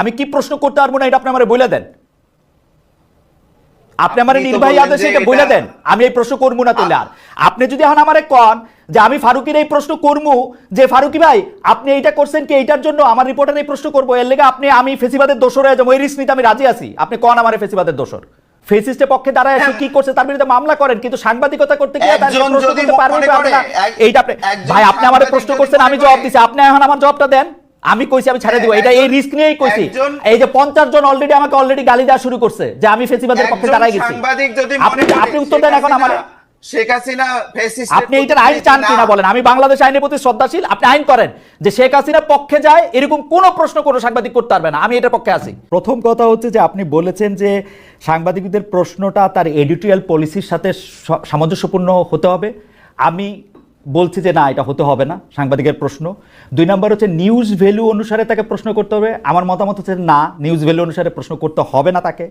আমি কি প্রশ্ন করতে পারব না এটা আপনি আমার বলে দেন? আপনি আমার নির্বাহী আদেশে এটা বলে দেন। আমি এই প্রশ্ন করব না তাহলে আর। আপনি যদি এখন আমারে কন যে আমি ফারুকের এই প্রশ্ন করব যে ফারুকি ভাই আপনি এইটা করছেন কি? এইটার জন্য আমার রিপোর্টার এই প্রশ্ন করব। এর লেগে আপনি আমি ফেসিবাদের দোষর হয়ে যাব। এই রিস্ক নিতে আমি রাজি আছি। আপনি কন আমার ফেসিবাদের দোষর? ফেসিস্টের পক্ষে দাঁড়ায় সে কি করছে? তার বিরুদ্ধে মামলা করেন। কিন্তু সাংবাদিকতা করতে গিয়ে তার প্রশ্ন করতে পারবে মনে পারবে না এইটা আপনি ভাই আপনি আমার প্রশ্ন করছেন আমি জবাব দিছি। আপনি এখন আমার জবাবটা দেন। আমি কইছি আমি ছেড়ে দিব। এটা এই রিস্ক নিয়েই কইছি। এই যে পঞ্চাশ জন অলরেডি আমাকে অলরেডি গালি দেওয়া শুরু করছে যে আমি ফেসিবাদের পক্ষে দাঁড়াই গেছি। সাংবাদিক যদি আপনি মনে আপনি উত্তর দেন এখন আমার। শেখ হাসিনা আপনি প্রতি আইন চান কিনা বলেন? আমি বাংলাদেশ আইনের প্রতি শ্রদ্ধাশীল। আপনি আইন করেন যে শেখ হাসিনা পক্ষে যায় এরকম কোনো প্রশ্ন কোনো সাংবাদিক করতে পারবে না। আমি এটার পক্ষে আছি। প্রথম কথা হচ্ছে যে আপনি বলেছেন যে সাংবাদিকদের প্রশ্নটা তার এডিটোরিয়াল পলিসির সাথে সামঞ্জস্যপূর্ণ হতে হবে। আমি বলছি যে না, এটা হতে হবে না, সাংবাদিকের প্রশ্ন। দুই নম্বর হচ্ছে নিউজ ভ্যালু অনুসারে তাকে প্রশ্ন করতে হবে। আমার মতামত হচ্ছে না নিউজ ভ্যালু অনুসারে প্রশ্ন করতে হবে না তাকে।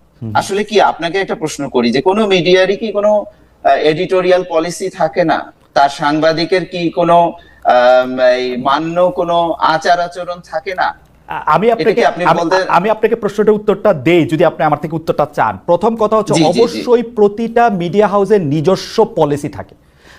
আসলে কি আপনাকে একটা প্রশ্ন করি যে কোনো মিডিয়ারই কি কোনো এডিটোরিয়াল পলিসি থাকে না? তার সাংবাদিকের কি কোনো মান্য কোনো আচার আচরণ থাকে না? আমি আপনাকে আমি- আপনাকে প্রশ্নটা উত্তরটা দেই যদি আপনি আমার থেকে উত্তরটা চান। প্রথম কথা হচ্ছে। অবশ্যই প্রতিটা মিডিয়া হাউসের নিজস্ব পলিসি থাকে।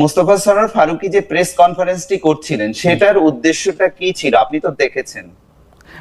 মোস্তফা সরোয়ার ফারুকি যে প্রেস কনফারেন্সটি করছিলেন সেটার উদ্দেশ্যটা কি ছিল? আপনি তো দেখেছেন।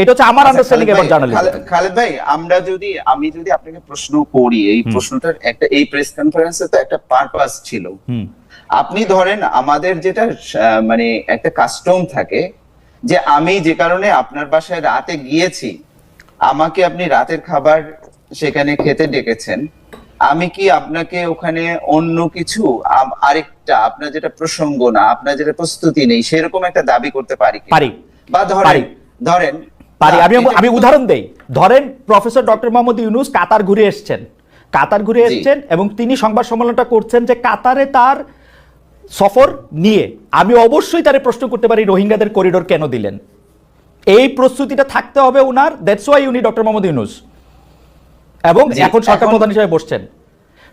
এটা হচ্ছে আমার আন্ডারস্ট্যান্ডিং জার্নালিজম খালেদ ভাই আমরা যদি আমি যদি আপনাকে প্রশ্ন করি এই প্রশ্নটার একটা এই প্রেস কনফারেন্সে তো একটা পারপাস ছিল। আপনি ধরেন আমাদের যেটা মানে একটা কাস্টম থাকে যে আমি যে কারণে আপনার বাসায় রাতে গিয়েছি আমাকে আপনি রাতের খাবার সেখানে খেতে ডেকেছেন আমি কি আপনাকে ওখানে অন্য কিছু আরেকটা আপনার যেটা প্রসঙ্গ না আপনার যেটা প্রস্তুতি নেই সেরকম একটা দাবি করতে পারি পারি। বা ধরেন ধরেন পারি। আমি আমি উদাহরণ দেই। ধরেন professor doctor Muhammad Yunus Qatar ঘুরে এসেছেন। কাতার ঘুরে। এসেছেন এবং তিনি সংবাদ সম্মেলনটা করছেন যে কাতারে তার সফর নিয়ে। আমি অবশ্যই তারে প্রশ্ন করতে পারি রোহিঙ্গাদের করিডোর কেন দিলেন? এই প্রস্তুতিটা থাকতে হবে উনার। দ্যাটস ওয়াই উনি ডক্টর মোহাম্মদ ইউনুস। এবং এখন সরকার প্রধান হিসেবে বসছেন।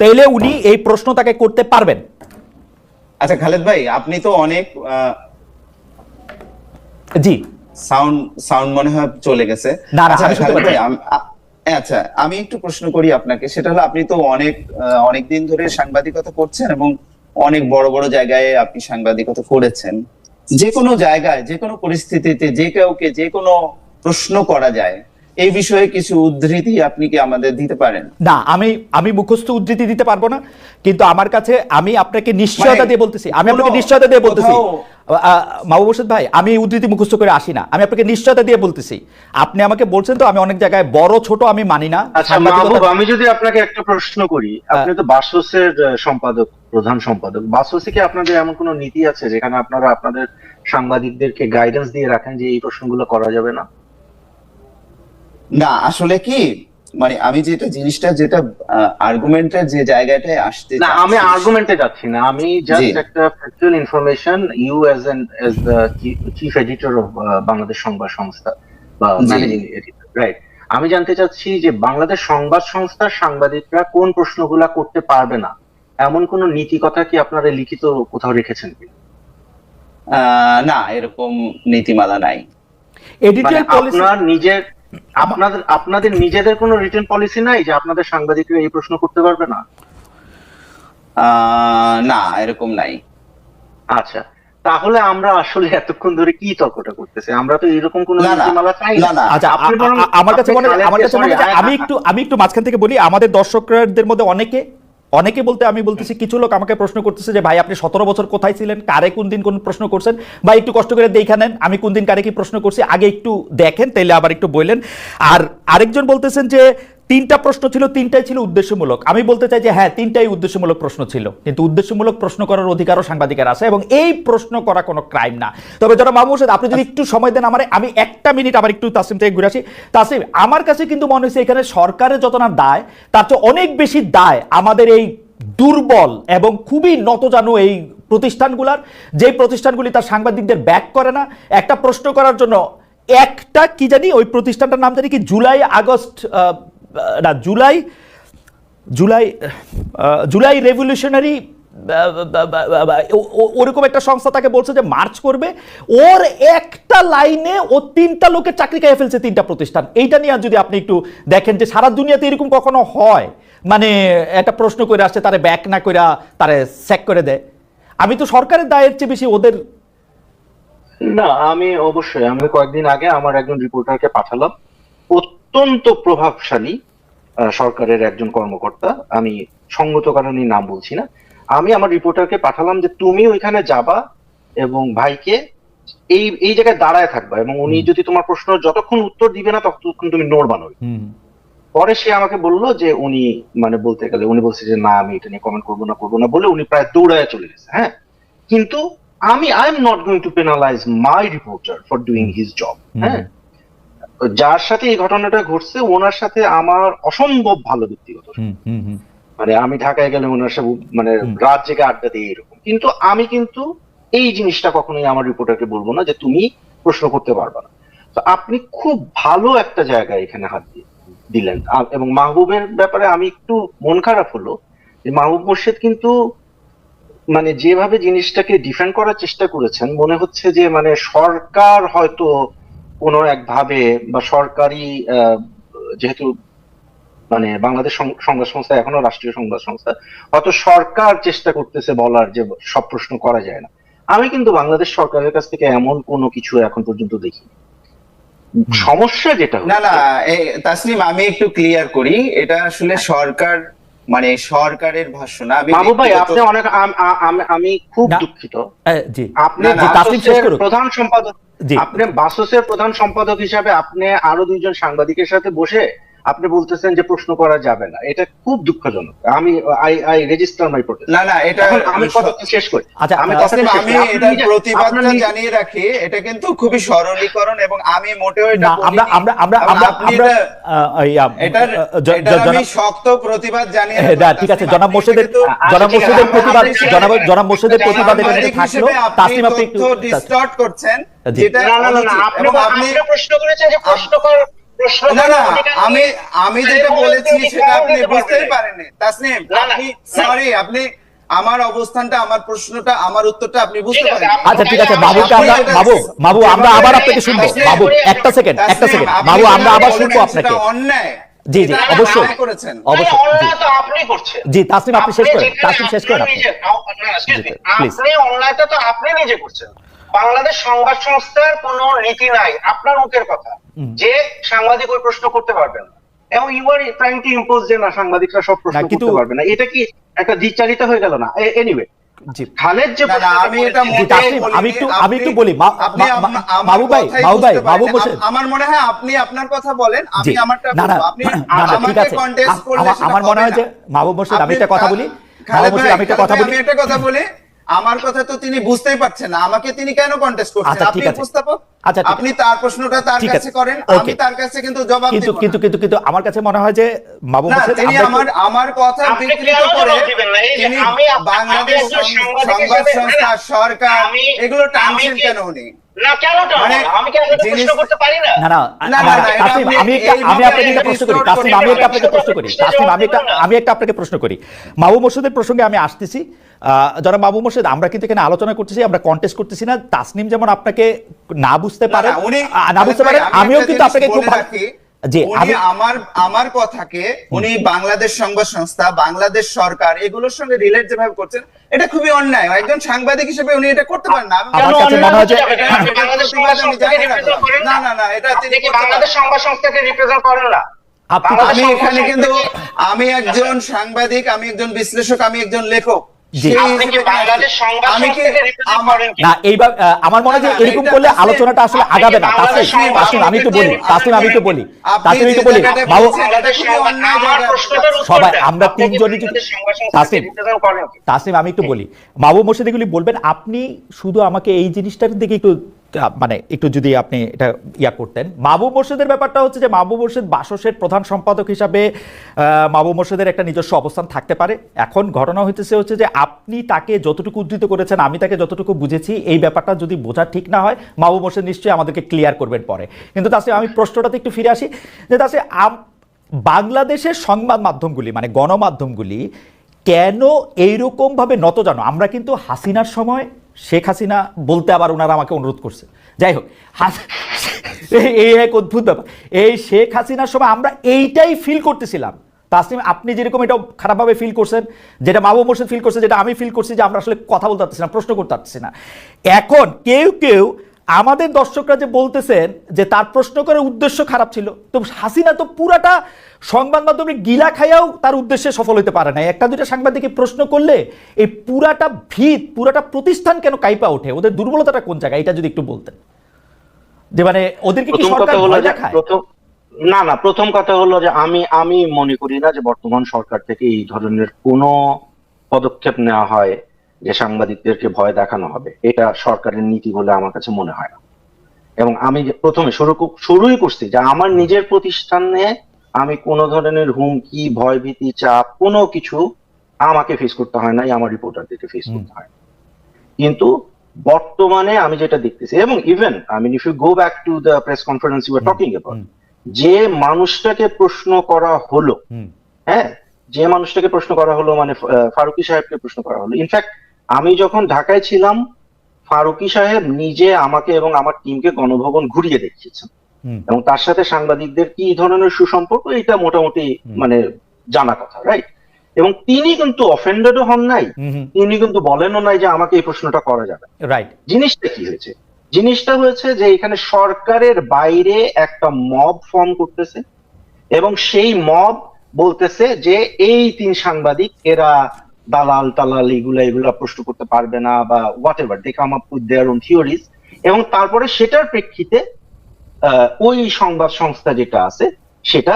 তাহলে উনি এই প্রশ্ন তাকে করতে পারবেন। আচ্ছা খালেদ ভাই আপনি তো অনেক জি। সাউন্ড সাউন্ড মনে হয় চলে গেছে। আচ্ছা আমি একটু প্রশ্ন করি আপনাকে। সেটা হলো আপনি তো অনেক অনেক দিন ধরে সাংবাদিকতা করছেন এবং অনেক বড় বড় জায়গায় আপনি সাংবাদিকতা করেছেন। যে কোনো জায়গায় যে কোনো পরিস্থিতিতে যে কাউকে যে কোনো প্রশ্ন করা যায় এই বিষয়ে কিছু উদ্ধৃতি আপনি কি আমাদের দিতে পারেন? না আমি আমি মুখস্থ উদ্ধৃতি দিতে পারব না কিন্তু আমার কাছে আমি আপনাকে নিশ্চয়তা মানে দিয়ে বলতেছি আমি আপনাকে নিশ্চয়তা দিয়ে বলতেছি। মাহবুব ভাই আমি উদ্ধৃতি মুখস্থ করে আসি না আমি আপনাকে নিশ্চয়তা দিয়ে বলতেছি। আপনি আমাকে বলছেন তো আমি অনেক জায়গায় বড় ছোট আমি মানি না আচ্ছা আমি যদি আপনাকে একটা প্রশ্ন করি আপনি তো বাসোসের সম্পাদক প্রধান সম্পাদক বাসোসে কি আপনাদের এমন কোনো নীতি আছে যেখানে আপনারা আপনাদের সাংবাদিকদেরকে গাইডেন্স দিয়ে রাখেন যে এই প্রশ্নগুলো করা যাবে না? না আসলে কি? মানে আমি যেটা জিনিসটা যেটা আর্গুমেন্টের যে জায়গাটায় আসতে না আমি আর্গুমেন্টে যাচ্ছি না। আমি জাস্ট একটা factual information you as an as the chief editor of Bangladesh সংবাদ সংস্থা বা ম্যানেজিং এডিটর রাইট আমি জানতে চাচ্ছি যে বাংলাদেশ সংবাদ সংস্থার সাংবাদিকরা কোন প্রশ্নগুলা করতে পারবে না? এমন কোন নীতি কথা কি আপনারা লিখিত কোথাও রেখেছেন কি আহ, না এরকম নীতিমালা নাই। মানে এডিটোরিয়াল পলিসি আপনার নিজের আপনাদের আপনাদের নিজেদের কোনো রিটার্ন পলিসি নাই যে আপনাদের সাংবাদিকরা এই প্রশ্ন করতে পারবে না? আহ, না এরকম নাই। আচ্ছা তাহলে আমরা আসলে এতক্ষণ ধরে কি তর্কটা করতেছি? আমরা তো এরকম কোনো নীতিমালা চাই না, না। আচ্ছা আপনি আমার কাছে মনে আমার কাছে মনে আমি একটু আমি একটু মাঝখান থেকে বলি আমাদের দর্শকদের মধ্যে অনেকে অনেকে বলতে, আমি বলতেছি, কিছু লোক আমাকে প্রশ্ন করতেছে যে, ভাই, আপনি সতেরো বছর কোথায় ছিলেন? কারে কোন দিন কোন প্রশ্ন করছেন? বা একটু কষ্ট করে দেখে নেন, আমি কোন দিন কারে কি প্রশ্ন করছি? আগে একটু দেখেন, তাইলে আবার একটু বললেন। আর আরেকজন বলতেছেন যে তিনটা প্রশ্ন ছিল তিনটাই ছিল উদ্দেশ্যমূলক। আমি বলতে চাই যে হ্যাঁ তিনটাই উদ্দেশ্যমূলক প্রশ্ন ছিল। কিন্তু উদ্দেশ্যমূলক প্রশ্ন করার অধিকারও সাংবাদিকের আছে এবং এই প্রশ্ন করা কোনো ক্রাইম না। তবে যারা মামু হোসেন আপনি যদি একটু সময় দেন আমার আমি একটা মিনিট আবার একটু তাসিম থেকে ঘুরে আসি। তাসিম আমার কাছে কিন্তু মনে হচ্ছে এখানে সরকারের যত না দায় তার চেয়ে অনেক বেশি দায় আমাদের এই দুর্বল এবং খুবই নতজানু এই প্রতিষ্ঠানগুলার। যে প্রতিষ্ঠানগুলি তার সাংবাদিকদের ব্যাক করে না একটা প্রশ্ন করার জন্য একটা কি জানি ওই প্রতিষ্ঠানটার নাম জানি কি জুলাই আগস্ট না, জুলাই জুলাই জুলাই রেভলিউশনারি ওরকম একটা সংস্থা তাকে বলছে যে মার্চ করবে। ওর একটা লাইনে ও তিনটা লোকের চাকরি খেয়ে ফেলছে, তিনটা প্রতিষ্ঠান। এইটা নিয়ে যদি আপনি একটু দেখেন যে সারা দুনিয়াতে এরকম কখনো হয়? মানে একটা প্রশ্ন করে আসছে, তারে ব্যাক না করে তারে স্যাক করে দেয়। আমি তো সরকারের দায়ের চেয়ে বেশি ওদের না, আমি অবশ্যই, আমি কয়েকদিন আগে আমার একজন রিপোর্টারকে পাঠালাম। অত্যন্ত প্রভাবশালী সরকারের একজন কর্মকর্তা। আমি সঙ্গত কারণে নাম বলছি না। আমি আমার রিপোর্টারকে পাঠালাম যে তুমি ওইখানে যাবা এবং ভাইকে এই এই জায়গায় দাঁড়ায় থাকবা এবং উনি যদি তোমার প্রশ্ন যতক্ষণ উত্তর দিবে না ততক্ষণ তুমি নড়বা নড়বে। পরে সে আমাকে বলল যে উনি মানে বলতে গেলে উনি বলছে যে না আমি এটা নিয়ে কমেন্ট করব না করব না বলে উনি প্রায় দৌড়ায় চলে গেছে হ্যাঁ? কিন্তু আমি I am not going to penalise my reporter for doing his job হ্যাঁ? যার সাথে এই ঘটনাটা ঘটছে ওনার সাথে আমার অসম্ভব ভালো ব্যক্তিগত মানে আমি ঢাকায় গেলে ওনার সাথে মানে রাত জেগে আড্ডা দিই এরকম। কিন্তু আমি কিন্তু এই জিনিসটা কখনোই আমার রিপোর্টারকে বলব না যে তুমি প্রশ্ন করতে পারবে না। তো আপনি খুব ভালো একটা জায়গায় এখানে হাত দিয়ে দিলেন। এবং মাহবুবের ব্যাপারে আমি একটু মন খারাপ হলো যে মাহবুব মোর্শেদ কিন্তু মানে যেভাবে জিনিসটাকে ডিফেন্ড করার চেষ্টা করেছেন মনে হচ্ছে যে মানে সরকার হয়তো কোনো একভাবে বা সরকারি আহ, যেহেতু মানে বাংলাদেশ সংবাদ সংস্থা এখনও রাষ্ট্রীয় সংবাদ সংস্থা হয়তো সরকার চেষ্টা করতেছে বলার যে সব প্রশ্ন করা যায় না। আমি কিন্তু বাংলাদেশ সরকারের কাছ থেকে এমন কোনো কিছু এখন পর্যন্ত দেখি সমস্যা যেটা না না তাসলিম আমি একটু ক্লিয়ার করি। এটা আসলে সরকার মানে সরকারের ভাষ্য না বাবু ভাই আপনি অনেক আম- আমি খুব দুঃখিত। জি। আপনি। প্রধান সম্পাদক আপনি বাসসের প্রধান সম্পাদক হিসাবে আপনি আরও দুইজন সাংবাদিকের সাথে বসে আপনি বলতেছেন যে প্রশ্ন করা যাবে না। এটা খুব দুঃখজনক। আমি I I register my protest না না এটা আমি কথাটা শেষ করি। আচ্ছা, আমি শেষ আমি নিজে- প্রতিবাদটা জানিয়ে রাখি এটা কিন্তু খুবই সরলীকরণ এবং আমি মোটেও এটা আমরা আমরা আমরা আমরা আপনি আমরা এটা- আমি শক্ত প্রতিবাদ জানিয়ে হ্যাঁ, না, ঠিক আছে জনাব মোর্শেদের জনাব মোর্শেদের প্রতিবাদ জনাব জনাব মোর্শেদের প্রতিবাদ এখানে থাকল। হিসেবে আপনি তাসলিম আপনি একটু distort করছেন যেটা না না না, আপনি প্রশ্ন করেছেন যে প্রশ্ন কর না না আমি আমি যেটা বলেছি সেটা আপনি বুঝতেই পারেননি তাসনিম আপনি সরি আপনি আমার অবস্থানটা আমার প্রশ্নটা আমার উত্তরটা আপনি বুঝতে পারেন আচ্ছা ঠিক আছে বাবুকে আমরা বাবু বাবু আমরা আবার আপনাকে শুনব। বাবু একটা সেকেন্ড একটা সেকেন্ড বাবু আমরা আবার শুনব আপনাকে। অন্যায়। জি, জি, অবশ্যই। করেছেন। অবশ্যই, আপনি করছেন। জি, তাসলিম, আপনি শেষ করেন। তাসলিম, শেষ করেন. আপনি অন্যায়টা তো আপনি নিজে করছেন। বাংলাদেশ সংবাদ সংস্থার কোন নীতি নাই আপনার মুখের কথা। যে সাংবাদিক ওই প্রশ্ন করতে পারবে না। এবং you are trying to impose যে না সাংবাদিকরা সব প্রশ্ন করতে পারবে না। এটা কি একটা দ্বিচারিত হয়ে গেল না? এনিওয়ে খালেদ যে আমি এটা। আমি একটু- আমি একটু বলি, আমার ভাই, ভাই, মনে হয় আপনি আপনার কথা বলেন আমি আমারটা। আপনি আমাকে করলে আমার- মনে হয় যে। মাহবুব মোর্শেদ আমি একটা কথা বলি। মাহবুব মোর্শেদ আমি একটা কথা বলি। আমি একটা কথা বলি। আমার কথা তো তিনি বুঝতেই পারছেন না। আমাকে তিনি কেন কন্টেস্ট করছেন? আচ্ছা, আপনি উপস্থাপক আচ্ছা, আপনি তার প্রশ্নটা তার কাছে করেন আমি তার কাছে কিন্তু জবাব কিন্তু দেব কিন্তু না। কিন্তু কিন্তু আমার কাছে মনে হয় যে মাহবুব না মোর্শেদ তিনি আমার আমার কথা বিকৃত করে তিনি আমি বাংলাদেশ সংবাদ সংস্থা সরকার এগুলো টানছেন কেন উনি? না কেন টানবো? মানে না? আমি কি আপনাকে প্রশ্ন জিনিস- করতে পারি না? না না না, না, না, না, না, এটা তাসলিম, আপনি আমি একটা আপনাকে প্রশ্ন করি। distort তাসলিম করে আমি একটা বলবেন। আপনাকে প্রশ্ন করি। আমি একটা আমি একটা আপনাকে প্রশ্ন করি। মাহবুব মোর্শেদের প্রসঙ্গে আমি আসতেছি। আহ, যারা মাহবুব মোর্শেদ আমরা কিন্তু এখানে আলোচনা করতেছি আমরা কন্টেস্ট করতেছি না। তাসনিম যেমন আপনাকে না বুঝতে পারে না, বুঝতে আমি আমিও কিন্তু আপনাকে খুব উনি আমি আমার আমার কথাকে উনি বাংলাদেশ সংবাদ সংস্থা বাংলাদেশ সরকার এগুলোর সঙ্গে রিলেট যেভাবে করছেন এটা খুবই অন্যায়। একজন সাংবাদিক হিসেবে উনি এটা করতে পারেন না। আমার কাছে মনে হয় যে- না। না না এটা তিনি বাংলাদেশ সংবাদ সংস্থাকে রিপ্রেজেন্ট করেন না। আপনি তো- বাংলাদেশ আমি সংবাদ এখানে কিন্তু আমি একজন সাংবাদিক আমি একজন বিশ্লেষক আমি একজন লেখক। আমি আমার মনে হয় এরকম করলে আলোচনাটা আসলে আগাবে না। একটু বলি আমি বাবু সবাই আমরা তিনজনই যদি? তাসলিম আমি একটু বলি। মাহবুব মোর্শেদ এগুলি বলবেন আপনি শুধু আমাকে এই জিনিসটার দিকে একটু মানে একটু যদি আপনি এটা ইয়া করতেন। মাহবুব মোর্শেদের ব্যাপারটা হচ্ছে যে মাহবুব মোর্শেদ বাসসের প্রধান সম্পাদক হিসাবে মাহবুব মোর্শেদের একটা নিজস্ব অবস্থান থাকতে পারে। এখন ঘটনা হইতেছে হচ্ছে যে আপনি তাকে যতটুকু উদ্ধৃত করেছেন, আমি তাকে যতটুকু বুঝেছি, এই ব্যাপারটা যদি বোঝা ঠিক না হয়, মাহবুব মোর্শেদ নিশ্চয়ই আমাদেরকে ক্লিয়ার করবেন পরে। কিন্তু তাসলিম আমি প্রশ্নটাতে একটু ফিরে আসি, যে আম- বাংলাদেশের সংবাদ মাধ্যমগুলি মানে গণমাধ্যমগুলি কেন এইরকমভাবে নত জানো? আমরা কিন্তু হাসিনার সময় শেখ হাসিনা বলতে আবার ওনারা আমাকে অনুরোধ করছে। যাই হোক এই- এক অদ্ভুত ব্যাপার। এই শেখ হাসিনার সময় আমরা এইটাই ফিল করতেছিলাম। তাসলিম, আপনি যেরকম এটা খারাপভাবে ফিল করছেন, যেটা মাহবুব মোর্শেদ ফিল করছে, যেটা আমি ফিল করছি যে আমরা আসলে কথা বলতে পারছি না, প্রশ্ন করতে পারতেছি না। এখন কেউ কেউ আমাদের দর্শকরা যে বলতেছেন যে তার প্রশ্ন করার উদ্দেশ্য খারাপ ছিল তো হাসিনা তো পুরাটা সংবাদ মাধ্যমে গিলা খাইয়াও তার উদ্দেশ্যে সফল হতে পারে না একটা দুটা সাংবাদিকে প্রশ্ন করলে এই পুরাটা ভিত পুরাটা প্রতিষ্ঠান কেন কাইপা ওঠে? ওদের দুর্বলতাটা কোন জায়গায়? এটা যদি একটু বলতেন। যে মানে ওদেরকে কি সরকার ভয় দেখায়? না না প্রথম কথা হলো যে আমি আমি মনে করি না যে বর্তমান সরকার থেকে এই ধরনের কোনো পদক্ষেপ নেওয়া হয় যে সাংবাদিকদেরকে ভয় দেখানো হবে এটা সরকারের নীতি বলে আমার কাছে মনে হয় না। এবং আমি প্রথমে শুরু শুরুই করছি যে আমার নিজের প্রতিষ্ঠানে আমি কোনো ধরনের হুমকি ভয়ভীতি চাপ কোনো কিছু আমাকে ফেস করতে হয় নাই আমার রিপোর্টারদেরকে ফেস করতে হয়। কিন্তু বর্তমানে আমি যেটা দেখতেছি এবং ইভেন আমি if you go back to the press conference you are talking about যে মানুষটাকে প্রশ্ন করা হলো হ্যাঁ? যে মানুষটাকে প্রশ্ন করা হলো মানে ফারুকি সাহেবকে প্রশ্ন করা হলো। ইনফ্যাক্ট আমি যখন ঢাকায় ছিলাম ফারুকি সাহেব নিজে আমাকে এবং আমার টিমকে গণভবন ঘুরিয়ে দেখিয়েছেন। এবং তার সাথে সাংবাদিকদের কি ধরনের সুসম্পর্ক এটা মোটামুটি মানে জানা কথা রাইট এবং তিনি কিন্তু অফেন্ডেডও হন নাই তিনি কিন্তু বলেনও নাই যে আমাকে এই প্রশ্নটা করা যাবে। রাইট জিনিসটা কি হয়েছে? জিনিসটা হয়েছে যে এখানে সরকারের বাইরে একটা মব ফর্ম করতেছে এবং সেই মব বলতেছে যে এই তিন সাংবাদিক এরা দালাল, টালাল এগুলা এগুলা প্রশ্ন করতে পারবে না বা whatever they come up with their own theories এবং তারপরে সেটার প্রেক্ষিতে ওই সংবাদ সংস্থা যেটা আছে, সেটা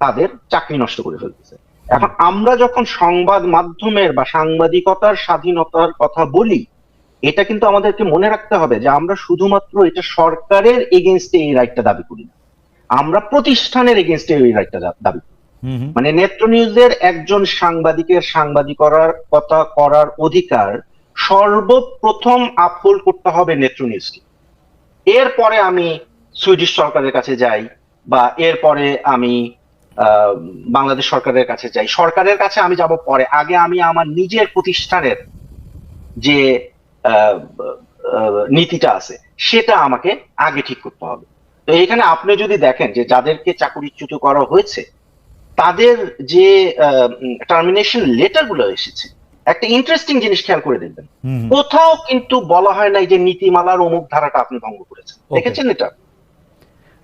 তাদের চাকরি নষ্ট করে ফেলতেছে। এখন আমরা যখন সংবাদ মাধ্যমের বা সাংবাদিকতার স্বাধীনতার কথা বলি, এটা কিন্তু আমাদেরকে মনে রাখতে হবে যে আমরা শুধুমাত্র এটা সরকারের এগেনস্টে এই রাইটটা দাবি করি না। আমরা প্রতিষ্ঠানের এগেনস্টে এই রাইটটা দাবি করি। মানে নেত্র নিউজের একজন সাংবাদিকের সাংবাদিকতা করার অধিকার সর্বপ্রথম আপহোল্ড করতে হবে নেত্র নিউজকে। এরপরে আমি সুইডিশ সরকারের কাছে যাই বা এরপরে আমি বাংলাদেশ সরকারের কাছে যাই। সরকারের কাছে আমি যাব পরে। আগে আমি আমার নিজের প্রতিষ্ঠানের যে নীতিটা আছে, সেটা আমাকে আগে ঠিক করতে হবে। তো এখানে আপনি যদি দেখেন যে যাদেরকে চাকরিচ্যুত করা হয়েছে তাদের যে টার্মিনেশন লেটারগুলো এসেছে একটা ইন্টারেস্টিং জিনিস খেয়াল করে দেখবেন। কোথাও কিন্তু বলা হয় নাই যে নীতিমালার অমুক ধারাটা আপনি ভঙ্গ করেছেন। দেখেছেন এটা?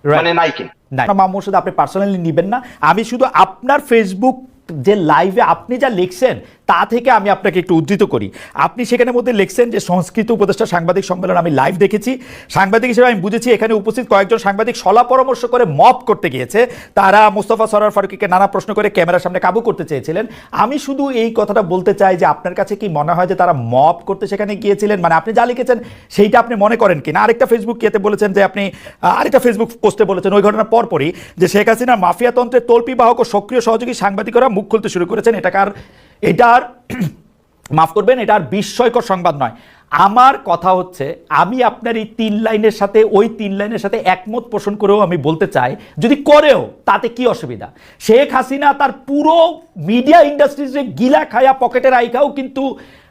মানে নাই কিন্তু না মামুর সাথে আপনি পার্সোনালি নেবেন না। আমি শুধু আপনার ফেসবুক যে লাইভে আপনি যা লিখছেন তা থেকে আমি আপনাকে একটু উদ্ধৃত করি। আপনি সেখানে মধ্যে লিখছেন যে সংস্কৃত উপদেষ্টা সাংবাদিক সম্মেলন আমি লাইভ দেখেছি। সাংবাদিক হিসেবে আমি বুঝেছি এখানে উপস্থিত কয়েকজন সাংবাদিক সলা পরামর্শ করে মপ করতে গিয়েছে। তারা মোস্তফা সরার ফারুকিকে নানা প্রশ্ন করে ক্যামেরার সামনে কাবু করতে চেয়েছিলেন। আমি শুধু এই কথাটা বলতে চাই যে আপনার কাছে কি মনে হয় যে তারা মপ করতে সেখানে গিয়েছিলেন? মানে আপনি যা লিখেছেন সেইটা আপনি মনে করেন কিনা? আরেকটা ফেসবুক ইয়েতে বলেছেন যে আপনি আরেকটা ফেসবুক পোস্টে বলেছেন, ওই ঘটনার পরপরই যে শেখ হাসিনার মাফিয়াতন্ত্রের তল্পি বাহক ও সক্রিয় সহযোগী সাংবাদিকরা মুখ খুলতে শুরু করেছেন। এটাকার এটার, মাফ করবেন এটা আর বিস্ময়কর সংবাদ নয়। আমার কথা হচ্ছে, আমি আপনার এই তিন লাইনের সাথে, ওই তিন লাইনের সাথে একমত পোষণ করেও আমি বলতে চাই, যদি করেও, তাতে কি অসুবিধা? শেখ হাসিনা তার পুরো মিডিয়া ইন্ডাস্ট্রিজে গিলা খায়া পকেটের আইখাও কিন্তু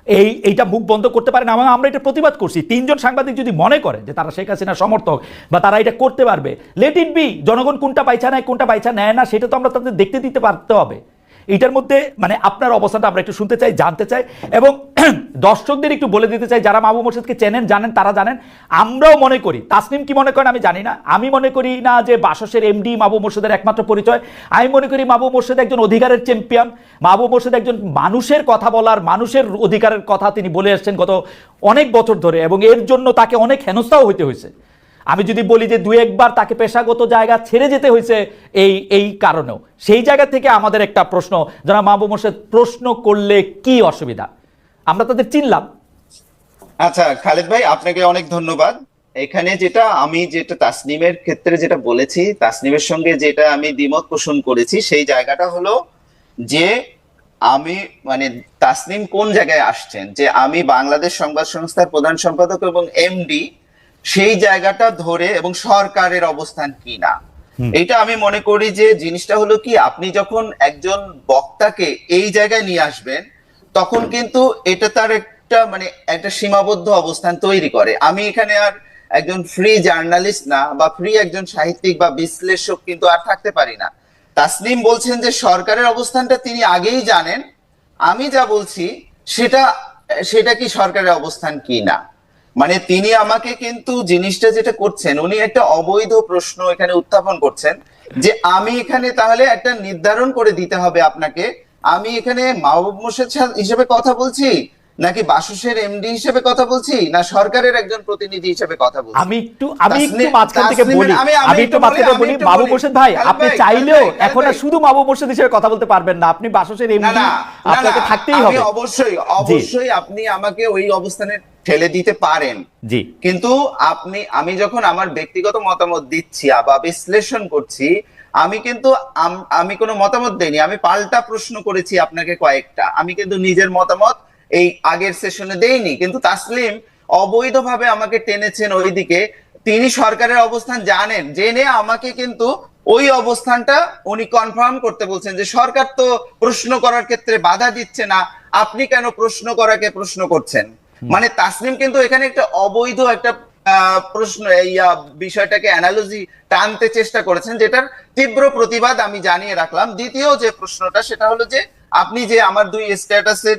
এই, এইটা মুখ বন্ধ করতে পারে না। আমরা এটা প্রতিবাদ করছি। তিনজন সাংবাদিক যদি মনে করে যে তারা শেখ হাসিনার সমর্থক বা তারা এটা করতে পারবে লেট ইট বি জনগণ কোনটা পাইছা নেয় কোনটা পাইছা নেয় না, সেটা তো আমরা তাদের দেখতে দিতে পারতে হবে। এটার মধ্যে মানে আপনার অবস্থানটা আমরা একটু শুনতে চাই, জানতে চাই এবং দর্শকদের একটু বলে দিতে চাই, যারা মাহবুব মোর্শেদকে চেনেন, জানেন, তারা জানেন। আমরাও মনে করি, তাসনিম কি মনে করেন আমি জানি না। আমি মনে করি না যে বাসসের এমডি মাহবুব মোর্শেদের একমাত্র পরিচয়। আমি মনে করি মাহবুব মোর্শেদ একজন অধিকারের চ্যাম্পিয়ন মাহবুব মোর্শেদ একজন মানুষের কথা বলার, মানুষের অধিকারের কথা তিনি বলে আসছেন গত অনেক বছর ধরে এবং এর জন্য তাকে অনেক হেনস্থাও হইতে হয়েছে আমি যদি বলি যে দু একবার তাকে পেশাগত জায়গা ছেড়ে যেতে হয়েছে, এই এই কারণেও। সেই জায়গা থেকে আমাদের একটা প্রশ্ন যারা মাহবুব মোর্শেদ, প্রশ্ন করলে কি অসুবিধা? আমরা তাদের চিনলাম। আচ্ছা খালেদ ভাই, আপনাকে অনেক ধন্যবাদ। এখানে যেটা আমি যেটা তাসনিমের ক্ষেত্রে যেটা বলেছি, তাসনিমের সঙ্গে যেটা আমি দ্বিমত পোষণ করেছি, সেই জায়গাটা হলো যে আমি মানে তাসনিম কোন জায়গায় আসছেন? যে আমি বাংলাদেশ সংবাদ সংস্থার প্রধান সম্পাদক এবং এমডি সেই জায়গাটা ধরে এবং সরকারের অবস্থান কি না এটা আমি মনে করি যে জিনিসটা হলো কি আপনি যখন একজন বক্তাকে এই জায়গায় নিয়ে আসবেন তখন কিন্তু এটা তার একটা মানে একটা সীমাবদ্ধ অবস্থান তৈরি করে। আমি এখানে আর একজন ফ্রি জার্নালিস্ট না বা ফ্রি একজন সাহিত্যিক বা বিশ্লেষক কিন্তু আর থাকতে পারি না। তাসনিম বলছেন যে সরকারের অবস্থানটা তিনি আগেই জানেন। আমি যা বলছি সেটা সেটা কি সরকারের অবস্থান কি না মানে তিনি আমাকে কিন্তু জিনিসটা যেটা করছেন, উনি একটা অবৈধ প্রশ্ন এখানে উত্থাপন করছেন যে আমি এখানে তাহলে একটা নির্ধারণ করে দিতে হবে আপনাকে। আমি এখানে মাহবুব মোর্শেদ হিসেবে কথা বলছি নাকি বাসুসের এমডি হিসেবে কথা বলছি? না সরকারের একজন প্রতিনিধি হিসেবে কথা বলছি? আমি একটু আমি একটু মাঝখান থেকে বলি। আমি- একটু মাঝখান থেকে বলি, বাবু। মোর্শেদ ভাই আপনি চাইলেও এখন আর শুধু মাহবুব মোর্শেদ হিসেবে কথা বলতে পারবেন না। আপনি বাসসের এমডি আপনাকে থাকতেই আমি হবে অবশ্যই অবশ্যই আপনি আমাকে ওই অবস্থানে ঠেলে দিতে পারেন। জি। কিন্তু আপনি আমি যখন আমার ব্যক্তিগত মতামত দিচ্ছি বা বিশ্লেষণ করছি আমি কিন্তু আমি কোনো মতামত দেইনি। আমি পাল্টা প্রশ্ন করেছি আপনাকে কয়েকটা। আমি কিন্তু নিজের মতামত এই আগের সেশনে দেইনি। কিন্তু তাসলিম অবৈধভাবে আমাকে টেনেছেন ওইদিকে। তিনি সরকারের অবস্থান জানেন। জেনে আমাকে কিন্তু ওই অবস্থানটা উনি কনফার্ম করতে বলছেন যে সরকার তো প্রশ্ন করার ক্ষেত্রে বাধা দিচ্ছে না। আপনি কেন প্রশ্ন করাকে প্রশ্ন করছেন? মানে তাসলিম কিন্তু এখানে একটা অবৈধ একটা আহ, প্রশ্ন এই বিষয়টাকে অ্যানালজি টানতে চেষ্টা করেছেন যেটার তীব্র প্রতিবাদ আমি জানিয়ে রাখলাম। দ্বিতীয় যে প্রশ্নটা সেটা হলো যে আপনি যে আমার দুই স্ট্যাটাসের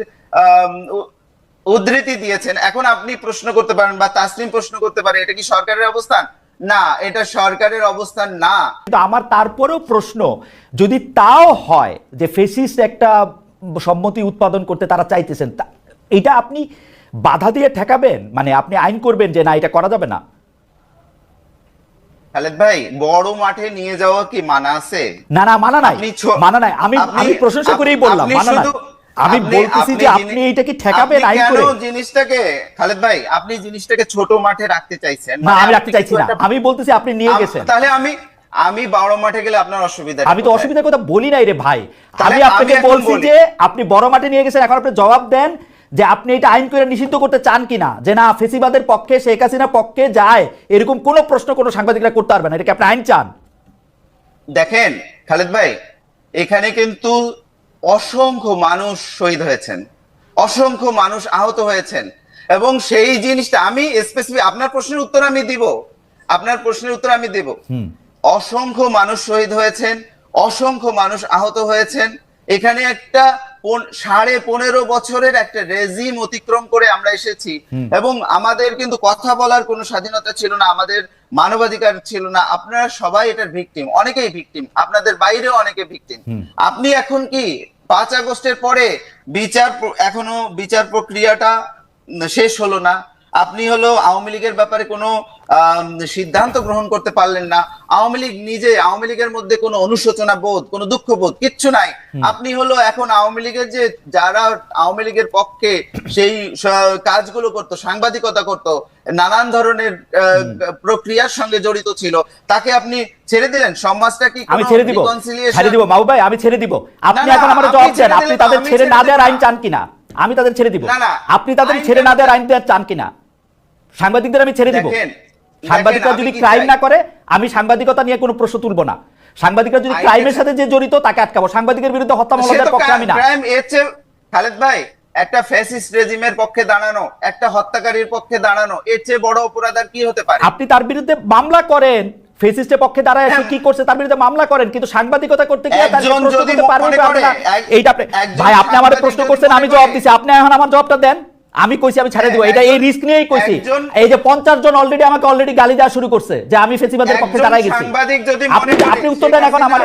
উদ্ধৃতি দিয়েছেন। এখন আপনি প্রশ্ন করতে পারেন বা তাসনিম প্রশ্ন করতে পারে এটা কি সরকারের অবস্থান? না এটা সরকারের অবস্থান না। কিন্তু আমার তারপরেও প্রশ্ন যদি তাও হয় যে ফেসিস্ট একটা সম্মতি উৎপাদন করতে তারা চাইতেছেন এটা আপনি বাধা দিয়ে ঠেকাবেন? মানে আপনি আইন করবেন যে না এটা করা যাবে না? খালেদ ভাই বড় মাঠে নিয়ে যাওয়া কি মানা আছে? না না মানা নাই। মানা নাই। আমি আমি প্রশংসা করেই বললাম মানা নাই। আমি বলতেছি যে আপনি এটা কি ঠেকাবেন আইন কেন করে। জিনিসটাকে খালেদ ভাই আপনি জিনিসটাকে ছোট মাঠে রাখতে চাইছেন? না মানে আমি রাখতে চাইছি না। আমি বলতেছি আপনি নিয়ে গেছেন। তাহলে আমি আমি বড় মাঠে গেলে আপনার অসুবিধা আমি তো অসুবিধার কথা বলি নাই রে ভাই। আমি আপনাকে বলছি যে আপনি বড় মাঠে নিয়ে গেছেন এখন আপনি জবাব দেন যে আপনি এটা আইন করে নিষিদ্ধ করতে চান কিনা। যে না ফেসিবাদের পক্ষে শেখ হাসিনা পক্ষে যায় এরকম কোনো প্রশ্ন কোনো সাংবাদিকরা করতে পারবে না। এটা কি আপনি আইন চান? দেখেন খালেদ ভাই এখানে কিন্তু অসংখ্য মানুষ শহীদ হয়েছেন অসংখ্য মানুষ আহত হয়েছেন এবং সেই জিনিসটা আমি স্পেসিফিক আপনার প্রশ্নের উত্তর আমি দিব আপনার প্রশ্নের উত্তর আমি দেব। অসংখ্য মানুষ শহীদ হয়েছেন অসংখ্য মানুষ আহত হয়েছেন এখানে একটা সাড়ে পনেরো বছরের একটা রেজিম অতিক্রম করে আমরা এসেছি। এবং আমাদের কিন্তু কথা বলার কোনো স্বাধীনতা ছিল না আমাদের মানবাধিকার ছিল না। আপনারা সবাই এটার ভিকটিম অনেকেই ভিকটিম আপনাদের বাইরেও অনেকে ভিকটিম আপনি এখন কি পাঁচ আগস্টের পরে বিচার এখনও বিচার প্রক্রিয়াটা শেষ হলো না? আপনি হলো আওয়ামী লীগের ব্যাপারে কোনো সিদ্ধান্ত গ্রহণ করতে পারলেন না। আওয়ামী লীগ নিজে আওয়ামী লীগের মধ্যে কোনো অনুশোচনা বোধ কোনো দুঃখ বোধ কিচ্ছু নাই। আপনি হলো এখন আওয়ামী লীগের যে যারা আওয়ামী লীগের পক্ষে সেই কাজগুলো করতো সাংবাদিকতা করতো নানান ধরনের আহ, প্রক্রিয়ার সঙ্গে জড়িত ছিল তাকে আপনি ছেড়ে দিলেন? সমাজটা কি আমি ছেড়ে দিব। ছেড়ে দিব। বাবু ভাই আমি ছেড়ে দিব। আপনি এখন আমার জবাব দেন। আপনি তাদের ছেড়ে না দেওয়ার আইন চান কিনা? আমি তাদের ছেড়ে দিব। না, না, আপনি তাদের ছেড়ে না দেওয়ার? আইন দেওয়ার চান কিনা? সাংবাদিকদের আমি ছেড়ে দিব। সাংবাদিকরা যদি ক্রাইম না করে আমি সাংবাদিকতা নিয়ে কোনো প্রশ্ন তুলব না। সাংবাদিকরা যদি ক্রাইমের সাথে- যে জড়িত তাকে আটকাবো। সাংবাদিকের বিরুদ্ধে হত্যা মামলার পক্ষে আমি না। খালেদ ভাই একটা ফ্যাসিস্ট রেজিমের পক্ষে দাঁড়ানো একটা হত্যাকারীর পক্ষে দাঁড়ানো এর চেয়ে বড় অপরাধ আর কি হতে পারে? আপনি তার বিরুদ্ধে মামলা করেন। ফেসিস্টের পক্ষে দাঁড়ায় এসে হ্যাঁ। কি করছে তার বিরুদ্ধে মামলা করেন। কিন্তু সাংবাদিকতা করতে গিয়ে তার প্রশ্ন করতে পারবেন না? এইটা ভাই আপনি আমার প্রশ্ন করছেন আমি জবাব দিছি। আপনি এখন আমার জবাবটা দেন। আমি কইছি আমি ছেড়ে দিব। এটা এই রিস্ক নিয়েই কইছি। এই যে পঞ্চাশ জন অলরেডি আমাকে অলরেডি গালি দেওয়া শুরু করছে যে আমি ফেসিবাদের পক্ষে দাঁড়ায় গেছি। সাংবাদিক যদি আপনি উত্তর দেন এখন আমার